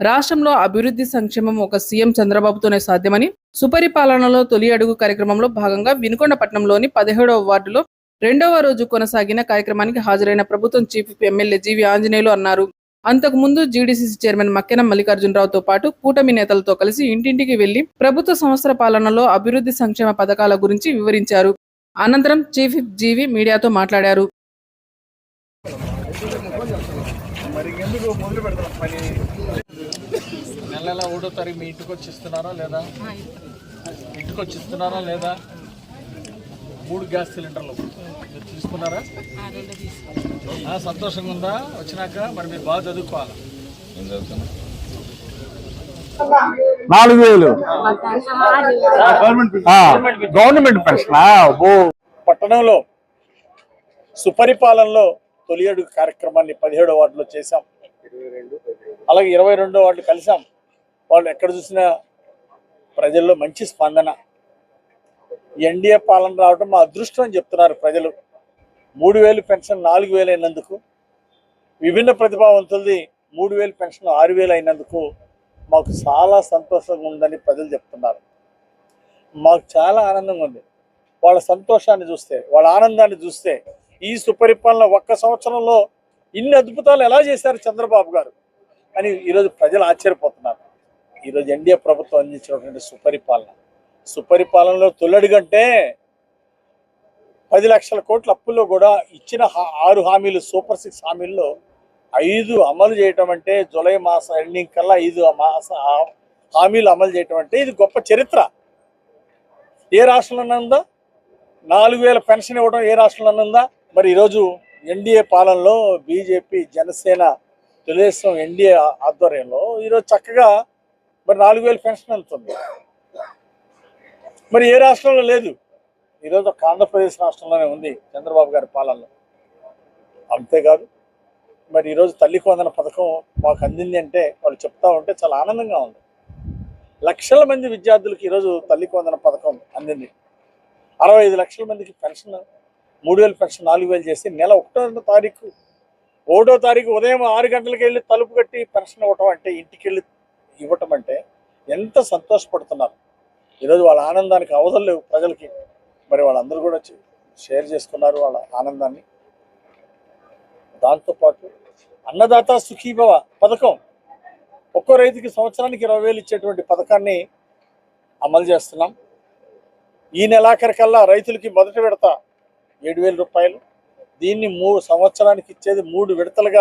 రాష్ట్రంలో అభివృద్ధి సంక్షేమం ఒక సీఎం చంద్రబాబుతోనే సాధ్యమని సుపరిపాలనలో తొలి అడుగు కార్యక్రమంలో భాగంగా వినుకొండపట్నంలోని పదిహేడవ వార్డులో రెండవ రోజు కొనసాగిన కార్యక్రమానికి హాజరైన ప్రభుత్వం చీఫ్ ఎమ్మెల్యే జీవి ఆంజనేయులు అన్నారు. అంతకుముందు జీడీసీసీ చైర్మన్ మక్కెన మల్లికార్జునరావుతో పాటు కూటమి నేతలతో కలిసి ఇంటింటికి వెళ్ళి ప్రభుత్వ సంవత్సర పాలనలో అభివృద్ధి సంక్షేమ పథకాల గురించి వివరించారు. అనంతరం చీఫ్ జీవి మీడియాతో మాట్లాడారు. మరి ఎందుకు మొదలు పెడతాం పని ఒకటో తారీఖు మీ ఇంటికి వచ్చి ఇస్తున్నారా లేదా? ఇంటికి వచ్చి ఇస్తున్నారా లేదా? మూడు గ్యాస్ సిలిండర్లు. మీరు తీసుకున్నారా? ఆ, సంతోషంగా ఉందా? వచ్చినాక మరి మీరు బాగా చదువుకోవాలి? నాలుగు వేలు. Government pension. ఓ. పట్టణంలో సుపరిపాలనలో తొలి అడుగు కార్యక్రమాన్ని పదిహేడో వార్డులో చేశాం. అలాగే ఇరవై రెండో వార్డు కలిసాం వాళ్ళు ఎక్కడ చూసినా ప్రజల్లో మంచి స్పందన. ఎన్డీఏ పాలన రావడం మా అదృష్టం అని చెప్తున్నారు ప్రజలు. మూడు వేలు పెన్షన్ నాలుగు వేలు అయినందుకు విభిన్న ప్రతిభావంతులది మూడు వేలు పెన్షన్ ఆరు వేలు అయినందుకు మాకు చాలా సంతోషంగా ఉందని ప్రజలు చెప్తున్నారు. మాకు చాలా ఆనందంగా ఉంది. వాళ్ళ సంతోషాన్ని చూస్తే వాళ్ళ ఆనందాన్ని చూస్తే ఈ సుపరిపాలన ఒక్క సంవత్సరంలో ఇన్ని అద్భుతాలు ఎలా చేశారు చంద్రబాబు గారు అని ఈరోజు ప్రజలు ఆశ్చర్యపోతున్నారు. ఈరోజు ఎన్డీఏ ప్రభుత్వం అందించినటువంటి సుపరిపాలన. సుపరిపాలనలో తొలడిగంటే పది లక్షల కోట్ల అప్పుల్లో కూడా ఇచ్చిన హా- ఆరు హామీలు సూపర్ సిక్స్ హామీల్లో ఐదు అమలు చేయటం అంటే జూలై మాస ఎండింగ్ కల్లా ఐదు మాస హా- హామీలు అమలు చేయటం అంటే ఇది గొప్ప చరిత్ర. ఏ రాష్ట్రంలో ఉందా? నాలుగు వేల పెన్షన్ ఇవ్వడం ఏ రాష్ట్రంలో ఉందా? మరి ఈరోజు ఎన్డీఏ పాలనలో బీజేపీ జనసేన తెలుగుదేశం ఎన్డీఏ ఆధ్వర్యంలో ఈరోజు చక్కగా మరి నాలుగు వేల పెన్షన్ వెళ్తుంది. మరి ఏ రాష్ట్రంలో లేదు? ఈరోజు ఒక ఆంధ్రప్రదేశ్ రాష్ట్రంలోనే ఉంది చంద్రబాబు గారి పాలనలో. అంతేకాదు మరి ఈరోజు తల్లి కొందన పథకం మాకు అందింది అంటే వాళ్ళు చెప్తా ఉంటే చాలా ఆనందంగా ఉంది. లక్షల మంది విద్యార్థులకు ఈరోజు తల్లి కొందన పథకం అందింది. అరవై ఐదు లక్షల మందికి పెన్షన్ మూడు వేలు పెన్షన్ నాలుగు వేలు చేసి నెల ఒకటో తారీఖు ఒకటో తారీఖు ఉదయం ఆరు గంటలకు వెళ్ళి తలుపు కట్టి పెన్షన్ ఇవ్వటం అంటే ఇంటికి వెళ్ళి ఇవ్వటం అంటే ఎంత సంతోషపడుతున్నారు. ఈరోజు వాళ్ళ ఆనందానికి అవధులు లేవు ప్రజలకి. మరి వాళ్ళందరూ కూడా షేర్ చేసుకున్నారు వాళ్ళ ఆనందాన్ని. దాంతోపాటు అన్నదాత సుఖీభవ పథకం ఒక్కో రైతుకి సంవత్సరానికి ఇరవై వేలు ఇచ్చేటువంటి పథకాన్ని అమలు చేస్తున్నాం. ఈ నెలాఖరికల్లా రైతులకి మొదటి విడత ఏడు వేల రూపాయలు. దీన్ని మూడు సంవత్సరానికి ఇచ్చేది మూడు విడతలుగా